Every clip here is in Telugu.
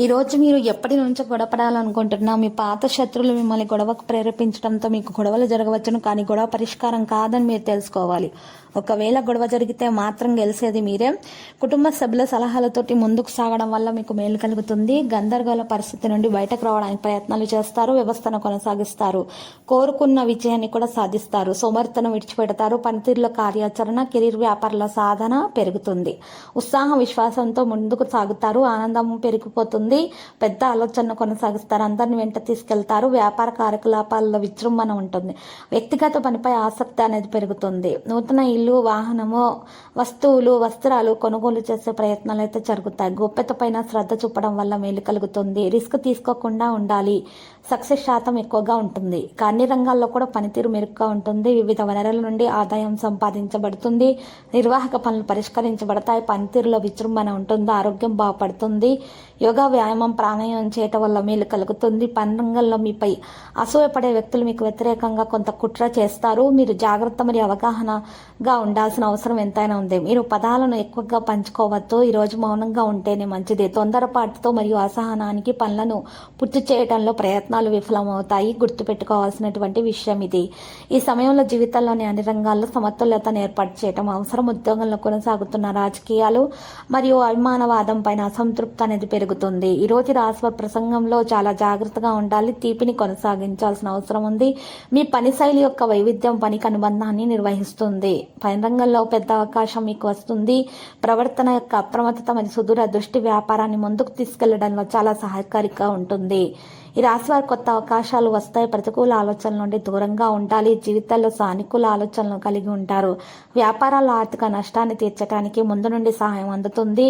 ఈరోజు మీరు ఎప్పటి నుంచో గొడవపడాలనుకుంటున్నా మీ పాత శత్రువులు మిమ్మల్ని గొడవకు ప్రేరేపించడంతో మీకు గొడవలు జరగవచ్చును కానీ గొడవ పరిష్కారం కాదని మీరు తెలుసుకోవాలి. ఒకవేళ గొడవ జరిగితే మాత్రం గెలిచేది మీరే. కుటుంబ సభ్యుల సలహాలతోటి ముందుకు సాగడం వల్ల మీకు మేలు కలుగుతుంది. గందరగోళ పరిస్థితి నుండి బయటకు రావడానికి ప్రయత్నాలు చేస్తారు వ్యవస్థను కొనసాగిస్తారు. కోరుకున్న విజయాన్ని కూడా సాధిస్తారు. సోమర్థనం విడిచిపెడతారు. పనితీరులో కార్యాచరణ కెరీర్ వ్యాపారాల సాధన పెరుగుతుంది. ఉత్సాహం విశ్వాసంతో ముందుకు సాగుతారు. ఆనందం పెరిగిపోతుంది. పెద్ద ఆలోచన కొనసాగిస్తారు. అందరిని వెంట తీసుకెళ్తారు. వ్యాపార కార్యకలాపాల్లో విజృంభణ ఉంటుంది. వ్యక్తిగత పనిపై ఆసక్తి అనేది పెరుగుతుంది. నూతన ఇల్లు వాహనము వస్తువులు వస్త్రాలు కొనుగోలు చేసే ప్రయత్నాలు అయితే జరుగుతాయి. గోప్యత పైన శ్రద్ధ చూపడం వల్ల మేలు కలుగుతుంది. రిస్క్ తీసుకోకుండా ఉండాలి. సక్సెస్ శాతం ఎక్కువగా ఉంటుంది. ఇక అన్ని రంగాల్లో కూడా పనితీరు మెరుగ్గా ఉంటుంది. వివిధ వనరుల నుండి ఆదాయం సంపాదించబడుతుంది. నిర్వాహక పనులు పరిష్కరించబడతాయి. పనితీరులో విజృంభణ ఉంటుంది. ఆరోగ్యం బాగుపడుతుంది. యోగా వ్యాయామం ప్రాణాయామం చేయటం వల్ల మేలు కలుగుతుంది. పని రంగంలో మీపై అసూయపడే వ్యక్తులు మీకు వ్యతిరేకంగా కొంత కుట్ర చేస్తారు. మీరు జాగ్రత్త మరియు అవగాహనగా ఉండాల్సిన అవసరం ఎంతైనా ఉంది. మీరు పదాలను ఎక్కువగా పంచుకోవద్దు. ఈరోజు మౌనంగా ఉంటేనే మంచిది. తొందరపాటుతో మరియు అసహనానికి పనులను పూర్తి చేయడంలో ప్రయత్నాలు విఫలమవుతాయి. గుర్తుపెట్టుకోవాల్సినటువంటి విషయం ఇది. ఈ సమయంలో జీవితంలోని అన్ని రంగాల్లో సమతుల్యతను ఏర్పాటు చేయడం అవసరం. ఉద్యోగంలో కొనసాగుతున్న రాజకీయాలు మరియు అభిమానవాదం పైన అసంతృప్తి అనేది పెరుగుతుంది. ఈ రోజు రాశివారి ప్రసంగంలో చాలా జాగ్రత్తగా ఉండాలి. తీపిని కొనసాగించాల్సిన అవసరం ఉంది. మీ పని శైలి యొక్క వైవిధ్యం పనికి అనుబంధాన్ని నిర్వహిస్తుంది. పని రంగంలో పెద్ద అవకాశం మీకు వస్తుంది. ప్రవర్తన యొక్క అప్రమత్తత మరియు సుదూర దృష్టి వ్యాపారాన్ని ముందుకు తీసుకెళ్ళడంలో చాలా సహాయకారిగా ఉంటుంది. ఈ రాశి వారి కొత్త అవకాశాలు వస్తాయి. ప్రతికూల ఆలోచనల నుండి దూరంగా ఉండాలి. జీవితాల్లో సానుకూల ఆలోచనలు కలిగి ఉంటారు. వ్యాపారాల ఆర్థిక నష్టాన్ని తీర్చడానికి ముందు నుండి సహాయం అందుతుంది.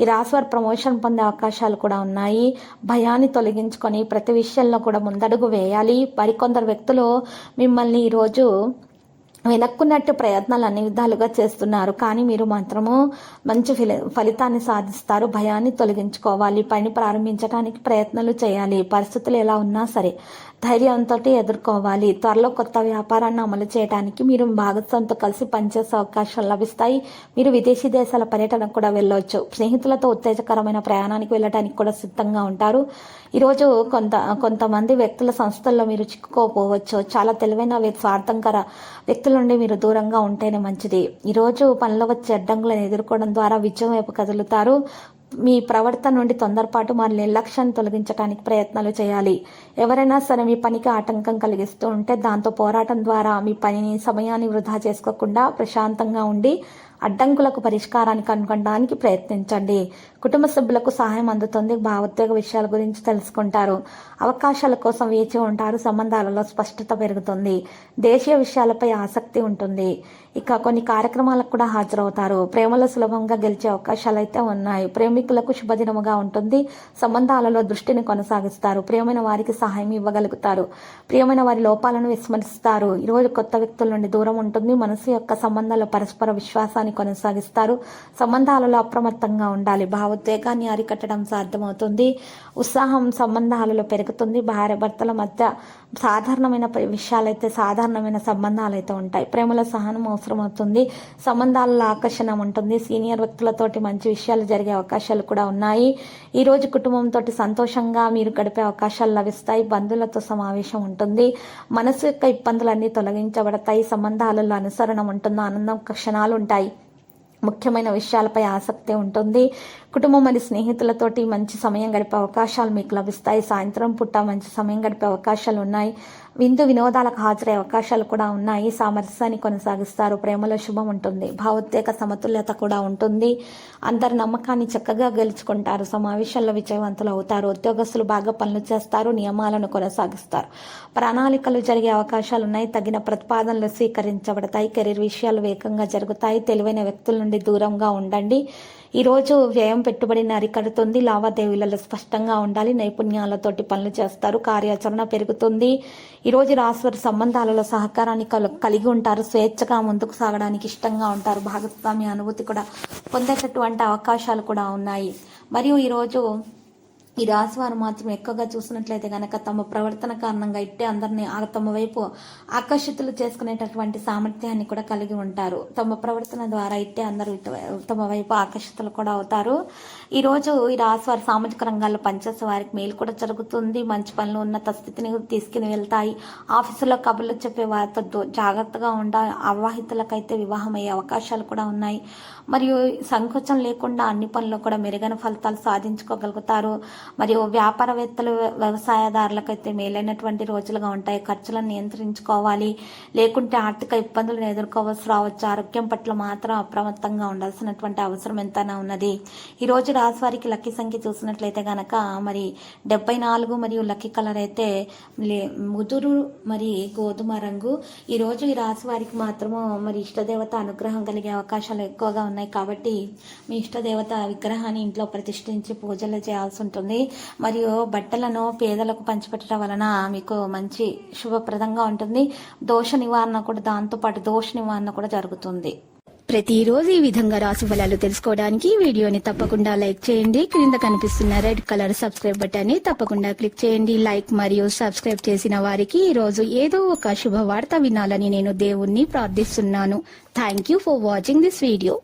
ఈ రాశి వారి ప్రమోషన్ పొందే అవకాశాలు కూడా ఉన్నాయి. భయాన్ని తొలగించుకొని ప్రతి విషయంలో కూడా ముందడుగు వేయాలి. మరికొందరు వ్యక్తులు మిమ్మల్ని ఈరోజు వెనక్కున్నట్టు ప్రయత్నాలు అన్ని విధాలుగా చేస్తున్నారు. కానీ మీరు మాత్రము మంచి ఫలి ఫలితాన్ని సాధిస్తారు. భయాన్ని తొలగించుకోవాలి. పని ప్రారంభించడానికి ప్రయత్నాలు చేయాలి. పరిస్థితులు ఎలా ఉన్నా సరే ధైర్యంతో ఎదుర్కోవాలి. త్వరలో కొత్త వ్యాపారాన్ని అమలు చేయడానికి మీరు భాగస్వామితో కలిసి పనిచేసే అవకాశాలు లభిస్తాయి. మీరు విదేశీ దేశాల పర్యటనకు కూడా వెళ్ళవచ్చు స్నేహితులతో ఉత్తేజకరమైన ప్రయాణానికి వెళ్ళడానికి కూడా సిద్ధంగా ఉంటారు. ఈరోజు కొంత కొంతమంది వ్యక్తుల సంస్థల్లో మీరు చిక్కుకోపోవచ్చు. చాలా తెలివైన స్వార్థంకర వ్యక్తులు నుండి మీరు దూరంగా ఉంటేనే మంచిది. ఈరోజు పనిలో వచ్చే అడ్డంకులను ఎదుర్కోవడం ద్వారా విజయం వైపు కదులుతారు. మీ ప్రవర్తన నుండి తొందరపాటు మన నిర్లక్ష్యాన్ని తొలగించడానికి ప్రయత్నాలు చేయాలి. ఎవరైనా సరే మీ పనికి ఆటంకం కలిగిస్తూ ఉంటే దాంతో పోరాటం ద్వారా మీ పనిని సమయాన్ని వృధా చేసుకోకుండా ప్రశాంతంగా ఉండి అడ్డంకులకు పరిష్కారాన్ని కనుగొనడానికి ప్రయత్నించండి. కుటుంబ సభ్యులకు సహాయం అందుతుంది. భావోద్వేగ విషయాల గురించి తెలుసుకుంటారు. అవకాశాల కోసం వేచి ఉంటారు. సంబంధాలలో స్పష్టత పెరుగుతుంది. దేశీయ విషయాలపై ఆసక్తి ఉంటుంది. ఇక కొన్ని కార్యక్రమాలకు కూడా హాజరవుతారు. ప్రేమలో సులభంగా గెలిచే అవకాశాలు అయితే ఉన్నాయి. ప్రేమికులకు శుభదినముగా ఉంటుంది. సంబంధాలలో దృష్టిని కొనసాగిస్తారు. ప్రియమైన వారికి సహాయం ఇవ్వగలుగుతారు. ప్రియమైన వారి లోపాలను విస్మరిస్తారు. ఈరోజు కొత్త వ్యక్తుల నుండి దూరం ఉంటుంది. మనసు యొక్క సంబంధాల పరస్పర విశ్వాసాన్ని కొనసాగిస్తారు. సంబంధాలలో అప్రమత్తంగా ఉండాలి. భావోద్వేగాన్ని అరికట్టడం సాధ్యమవుతుంది. ఉత్సాహం సంబంధాలలో పెరుగుతుంది. భార్య భర్తల మధ్య సాధారణమైన విషయాలైతే సాధారణమైన సంబంధాలు అయితే ఉంటాయి. ప్రేమలో సహనం అవసరమవుతుంది. సంబంధాలలో ఆకర్షణ ఉంటుంది. సీనియర్ వ్యక్తులతోటి మంచి విషయాలు జరిగే అవకాశాలు కూడా ఉన్నాయి. ఈరోజు కుటుంబంతో సంతోషంగా మీరు గడిపే అవకాశాలు లభిస్తాయి. బంధువులతో సమావేశం ఉంటుంది. మనసు యొక్క ఇబ్బందులన్నీ తొలగించబడతాయి. సంబంధాలలో అనుసరణ ఉంటుంది. ఆనందం క్షణాలు ఉంటాయి. ముఖ్యమైన విషయాలపై ఆసక్తి ఉంటుంది. కుటుంబం మరియు స్నేహితులతోటి మంచి సమయం గడిపే అవకాశాలు మీకు లభిస్తాయి. సాయంత్రం పూట మంచి సమయం గడిపే అవకాశాలు ఉన్నాయి. విందు వినోదాలకు హాజరయ్యే అవకాశాలు కూడా ఉన్నాయి. సామరస్యాన్ని కొనసాగిస్తారు. ప్రేమలో శుభం ఉంటుంది. భావోద్వేగ సమతుల్యత కూడా ఉంటుంది. అందరి నమ్మకాన్ని చక్కగా గెలుచుకుంటారు. సమావేశాల్లో విజయవంతులు అవుతారు. ఉద్యోగస్తులు బాగా పనులు చేస్తారు. నియమాలను కొనసాగిస్తారు. ప్రణాళికలు జరిగే అవకాశాలు ఉన్నాయి. తగిన ప్రతిపాదనలు స్వీకరించబడతాయి. కెరీర్ విషయాలు వేగంగా జరుగుతాయి. తెలివైన వ్యక్తుల నుండి నుండి దూరంగా ఉండండి. ఈరోజు వ్యయం పెట్టుబడిని అరికడుతుంది లావాదేవీలలో స్పష్టంగా ఉండాలి. నైపుణ్యాలతోటి పనులు చేస్తారు. కార్యాచరణ పెరుగుతుంది. ఈరోజు రాశివారి సంబంధాలలో సహకారాన్ని కలు కలిగి ఉంటారు. స్వేచ్ఛగా ముందుకు సాగడానికి ఇష్టంగా ఉంటారు. భాగస్వామి అనుభూతి కూడా పొందేటటువంటి అవకాశాలు కూడా ఉన్నాయి. మరియు ఈరోజు ఈ రాశి వారు మాత్రం ఎక్కువగా చూసినట్లయితే కనుక తమ ప్రవర్తన కారణంగా ఇట్టే అందరినీ ఆ తమ వైపు ఆకర్షితులు చేసుకునేటటువంటి సామర్థ్యాన్ని కూడా కలిగి ఉంటారు. తమ ప్రవర్తన ద్వారా ఇట్టే అందరూ తమ వైపు ఆకర్షితులు కూడా అవుతారు. ఈరోజు ఈ రాశి వారు సామాజిక రంగాల్లో పనిచేసే వారికి మేలు కూడా జరుగుతుంది. మంచి పనులు ఉన్నత స్థితిని తీసుకుని వెళ్తాయి. ఆఫీసులో కబుర్లు చెప్పే వారితో జాగ్రత్తగా ఉండాలి అవాహితులకైతే వివాహం అయ్యే అవకాశాలు కూడా ఉన్నాయి. మరియు సంకోచం లేకుండా అన్ని పనుల్లో కూడా మెరుగైన ఫలితాలు సాధించుకోగలుగుతారు. మరియు వ్యాపారవేత్తలు వ్యవసాయదారులకైతే మేలైనటువంటి రోజులుగా ఉంటాయి. ఖర్చులను నియంత్రించుకోవాలి. లేకుంటే ఆర్థిక ఇబ్బందులను ఎదుర్కోవాల్సి రావచ్చు. ఆరోగ్యం పట్ల మాత్రం అప్రమత్తంగా ఉండాల్సినటువంటి అవసరం ఎంతైనా ఉన్నది. ఈ రోజు రాశి వారికి లక్కీ సంఖ్య చూసినట్లయితే గనక మరి డెబ్బై నాలుగు మరియు లక్కీ కలర్ అయితే లే- ముదురు మరి గోధుమ రంగు. ఈ రోజు ఈ రాశి వారికి మాత్రము మరి ఇష్టదేవత అనుగ్రహం కలిగే అవకాశాలు ఎక్కువగా ఉన్నాయి కాబట్టి మీ ఇష్టదేవత విగ్రహాన్ని ఇంట్లో ప్రతిష్ఠించి పూజలు చేయాల్సి ఉంటుంది. మరియు బట్టలను పేదలకు పంచిపెట్టడం వలన మీకు మంచి శుభప్రదంగా ఉంటుంది. దోష నివారణ కూడా దాంతో పాటు దోష నివారణ కూడా జరుగుతుంది. ప్రతిరోజు ఈ విధంగా రాశి ఫలాలు తెలుసుకోవడానికి వీడియోని తప్పకుండా లైక్ చేయండి. క్రింద కనిపిస్తున్న రెడ్ కలర్ సబ్స్క్రైబ్ బటన్ని తప్పకుండా క్లిక్ చేయండి. లైక్ మరియు సబ్స్క్రైబ్ చేసిన వారికి ఈ రోజు ఏదో ఒక శుభవార్త వినాలని నేను దేవుణ్ణి ప్రార్థిస్తున్నాను. Thank you for watching this video